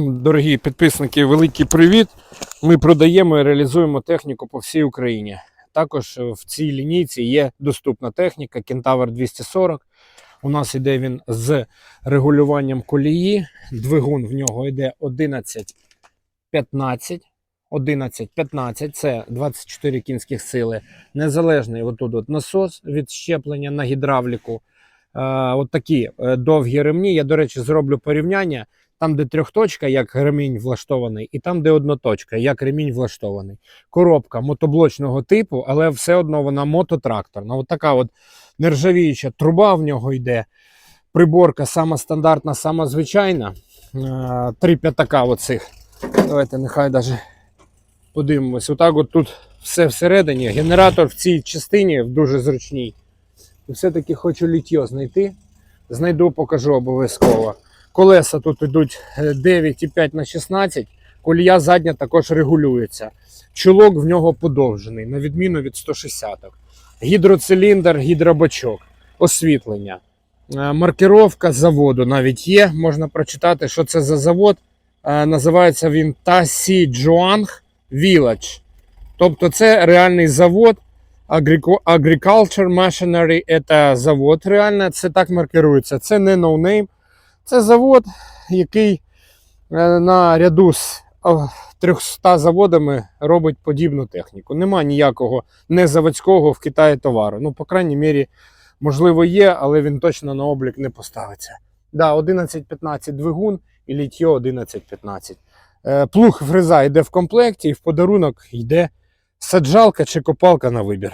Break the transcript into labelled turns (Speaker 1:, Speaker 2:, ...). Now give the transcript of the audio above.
Speaker 1: Дорогі підписники, великий привіт. Ми продаємо і реалізуємо техніку по всій Україні. Також в цій лінійці є доступна техніка Кентавр 240. У нас йде він з регулюванням колії. Двигун в нього йде 11-15. 11-15 це 24 кінських сили. Незалежний отут от насос від щеплення на гідравліку. Е, от такі е, довгі ремні. Я, до речі, зроблю порівняння. Там, де трьохточка, як ремінь влаштований, і там, де одноточка, як ремінь влаштований. Коробка мотоблочного типу, але все одно вона мототракторна. От така от нержавіюча труба в нього йде. Приборка сама стандартна, сама звичайна. Три п'ятака оцих. Давайте нехай даже подивимось. Отак от тут все всередині. Генератор в цій частині дуже зручній. Все-таки хочу літьо знайти. Знайду, покажу обов'язково. Колеса тут йдуть е, 9,5 на 16. Колія задня також регулюється. Чулок в нього подовжений, на відміну від 160 Гідроциліндр, гідробачок, освітлення. Е, Маркировка заводу навіть є. Можна прочитати, що це за завод. Е, Називається він Тасі Джуанг Village. Тобто це реальний завод. Agriculture Machinery це завод реально, це так маркирується. Це не ноунейм. Це завод, який е, на ряду з 300 заводами робить подібну техніку. Нема ніякого незаводського в Китаї товару. Ну, по крайній мірі, можливо, є, але він точно на облік не поставиться. Да, 11-15 двигун і літьо 11-15. Е, Плуг фреза йде в комплекті, і в подарунок йде саджалка чи копалка на вибір.